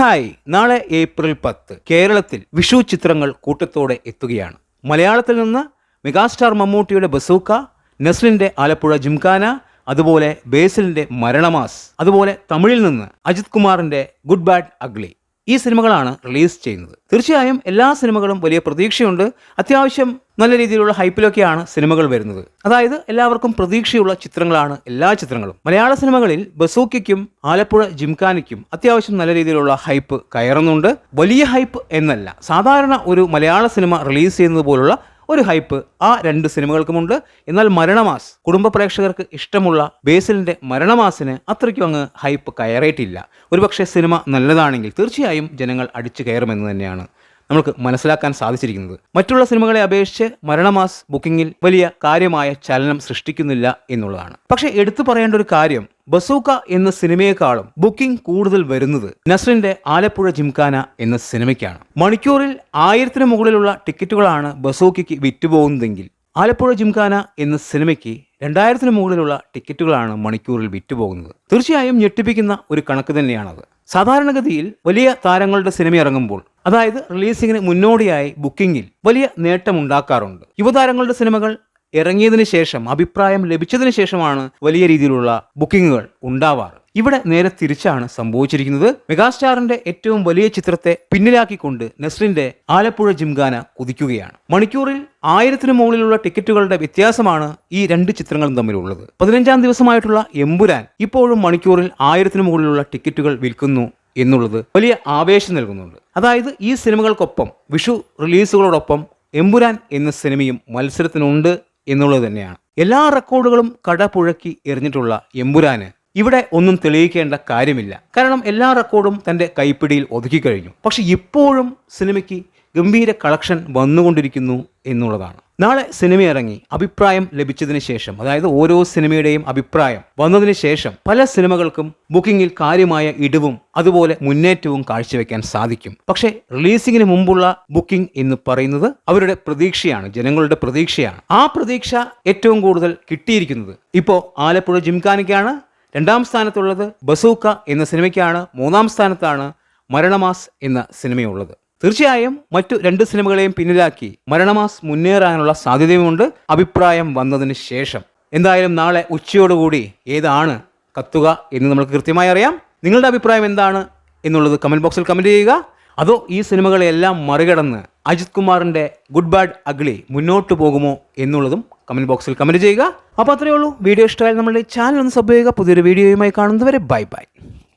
Hi. നാളെ April പത്ത്. കേരളത്തിൽ വിഷു ചിത്രങ്ങൾ കൂട്ടത്തോടെ എത്തുകയാണ്. മലയാളത്തിൽ നിന്ന് മെഗാസ്റ്റാർ മമ്മൂട്ടിയുടെ ബസൂക്ക നസ്ലിന്റെ ആലപ്പുഴ ജിംഖാന അതുപോലെ ബേസിലിന്റെ മരണമാസ് അതുപോലെ തമിഴിൽ നിന്ന് അജിത് കുമാറിന്റെ ഗുഡ് ബാഡ് അഗ്ലി. ഈ സിനിമകളാണ് റിലീസ് ചെയ്യുന്നത്. തീർച്ചയായും എല്ലാ സിനിമകളും വലിയ പ്രതീക്ഷയുണ്ട്. അത്യാവശ്യം നല്ല രീതിയിലുള്ള ഹൈപ്പിലൊക്കെയാണ് സിനിമകൾ വരുന്നത്. അതായത് എല്ലാവർക്കും പ്രതീക്ഷയുള്ള ചിത്രങ്ങളാണ് എല്ലാ ചിത്രങ്ങളും. മലയാള സിനിമകളിൽ ബസൂക്കും ആലപ്പുഴ ജിംഖാനയ്ക്കും അത്യാവശ്യം നല്ല രീതിയിലുള്ള ഹൈപ്പ് കയറുന്നുണ്ട്. വലിയ ഹൈപ്പ് എന്നല്ല സാധാരണ ഒരു മലയാള സിനിമ റിലീസ് ചെയ്യുന്നത് പോലുള്ള ഒരു ഹൈപ്പ് ആ രണ്ട് സിനിമകൾക്കുമുണ്ട് എന്നാൽ മരണമാസ് കുടുംബ പ്രേക്ഷകർക്ക് ഇഷ്ടമുള്ള ബേസിലിന്റെ മരണമാസിന് അത്രയ്ക്കും അങ്ങ് ഹൈപ്പ് കയറിയിട്ടില്ല. ഒരുപക്ഷെ സിനിമ നല്ലതാണെങ്കിൽ തീർച്ചയായും ജനങ്ങൾ അടിച്ചു കയറുമെന്ന് തന്നെയാണ് നമുക്ക് മനസ്സിലാക്കാൻ സാധിച്ചിരിക്കുന്നത്. മറ്റുള്ള സിനിമകളെ അപേക്ഷിച്ച് മരണമാസ് ബുക്കിങ്ങിൽ വലിയ കാര്യമായ ചലനം സൃഷ്ടിക്കുന്നില്ല എന്നുള്ളതാണ്. പക്ഷേ എടുത്തു പറയേണ്ട ഒരു കാര്യം ബസൂക്ക എന്ന സിനിമയെക്കാളും ബുക്കിംഗ് കൂടുതൽ വരുന്നത് നസ്രിന്റെ ആലപ്പുഴ ജിംഖാന എന്ന സിനിമയ്ക്കാണ്. മണിക്കൂറിൽ ആയിരത്തിന് മുകളിലുള്ള ടിക്കറ്റുകളാണ് ബസൂക്കയ്ക്ക് വിറ്റുപോകുന്നതെങ്കിൽ ആലപ്പുഴ ജിംഖാന എന്ന സിനിമയ്ക്ക് രണ്ടായിരത്തിന് മുകളിലുള്ള ടിക്കറ്റുകളാണ് മണിക്കൂറിൽ വിറ്റുപോകുന്നത്. തീർച്ചയായും ഞെട്ടിപ്പിക്കുന്ന ഒരു കണക്ക് തന്നെയാണത്. സാധാരണഗതിയിൽ വലിയ താരങ്ങളുടെ സിനിമ ഇറങ്ങുമ്പോൾ അതായത് റിലീസിങ്ങിന് മുന്നോടിയായി ബുക്കിംഗിൽ വലിയ നേട്ടമുണ്ടാക്കാറുണ്ട്. യുവതാരങ്ങളുടെ സിനിമകൾ ഇറങ്ങിയതിനു ശേഷം അഭിപ്രായം ലഭിച്ചതിന് ശേഷമാണ് വലിയ രീതിയിലുള്ള ബുക്കിങ്ങുകൾ ഉണ്ടാവാറ്. ഇവിടെ നേരെ തിരിച്ചാണ് സംഭവിച്ചിരിക്കുന്നത്. മെഗാസ്റ്റാറിന്റെ ഏറ്റവും വലിയ ചിത്രത്തെ പിന്നിലാക്കിക്കൊണ്ട് നെസ്ലിന്റെ ആലപ്പുഴ ജിംഗാന കുതിക്കുകയാണ്. മണിക്കൂറിൽ ആയിരത്തിനു മുകളിലുള്ള ടിക്കറ്റുകളുടെ വ്യത്യാസമാണ് ഈ രണ്ട് ചിത്രങ്ങളും തമ്മിലുള്ളത്. പതിനഞ്ചാം ദിവസമായിട്ടുള്ള എമ്പുരാൻ ഇപ്പോഴും മണിക്കൂറിൽ ആയിരത്തിനു മുകളിലുള്ള ടിക്കറ്റുകൾ വിൽക്കുന്നു എന്നുള്ളത് വലിയ ആവേശം നൽകുന്നുണ്ട്. അതായത് ഈ സിനിമകൾക്കൊപ്പം വിഷു റിലീസുകളോടൊപ്പം എമ്പുരാൻ എന്ന സിനിമയും മത്സരത്തിനുണ്ട്. എന്നുള്ളത് തന്നെയാണ്. എല്ലാ റെക്കോർഡുകളും കടപുഴക്കി എറിഞ്ഞിട്ടുള്ള എമ്പുരാന് ഇവിടെ ഒന്നും തെളിയിക്കേണ്ട കാര്യമില്ല. കാരണം എല്ലാ റെക്കോർഡും തന്റെ കൈപ്പിടിയിൽ ഒതുക്കി കഴിഞ്ഞു. പക്ഷെ ഇപ്പോഴും സിനിമയ്ക്ക് ഗംഭീര കളക്ഷൻ വന്നുകൊണ്ടിരിക്കുന്നു എന്നുള്ളതാണ്. നാളെ സിനിമ ഇറങ്ങി അഭിപ്രായം ലഭിച്ചതിന് ശേഷം അതായത് ഓരോ സിനിമയുടെയും അഭിപ്രായം വന്നതിന് ശേഷം പല സിനിമകൾക്കും ബുക്കിംഗിൽ കാര്യമായ ഇടിവും അതുപോലെ മുന്നേറ്റവും കാഴ്ചവെക്കാൻ സാധിക്കും. പക്ഷേ റിലീസിങ്ങിന് മുമ്പുള്ള ബുക്കിംഗ് എന്ന് പറയുന്നത് അവരുടെ പ്രതീക്ഷയാണ് ജനങ്ങളുടെ പ്രതീക്ഷയാണ്. ആ പ്രതീക്ഷ ഏറ്റവും കൂടുതൽ കിട്ടിയിരിക്കുന്നത് ഇപ്പോൾ ആലപ്പുഴ ജിംഖാനിക്കാണ് രണ്ടാം സ്ഥാനത്തുള്ളത് ബസൂക്ക എന്ന സിനിമയ്ക്കാണ് മൂന്നാം സ്ഥാനത്താണ് മരണമാസ് എന്ന സിനിമയുള്ളത്. തീർച്ചയായും മറ്റു രണ്ട് സിനിമകളെയും പിന്നിലാക്കി മരണമാസ് മുന്നേറാനുള്ള സാധ്യതയുമുണ്ട് അഭിപ്രായം വന്നതിന് ശേഷം. എന്തായാലും നാളെ ഉച്ചയോടുകൂടി ഏതാണ് കത്തുക എന്ന് നമുക്ക് കൃത്യമായി അറിയാം. നിങ്ങളുടെ അഭിപ്രായം എന്താണ് എന്നുള്ളത് കമന്റ് ബോക്സിൽ കമന്റ് ചെയ്യുക. അതോ ഈ സിനിമകളെല്ലാം മറികടന്ന് അജിത് കുമാറിന്റെ ഗുഡ് ബാഡ് അഗ്ലി മുന്നോട്ട് പോകുമോ എന്നുള്ളതും കമന്റ് ബോക്സിൽ കമന്റ് ചെയ്യുക. അപ്പോൾ അത്രയേ ഉള്ളൂ. വീഡിയോ ഇഷ്ടമായാലും നമ്മുടെ ചാനൽ ഒന്ന് സബ് ചെയ്യുക. പുതിയൊരു വീഡിയോയുമായി കാണുന്നതുവരെ ബൈ ബൈ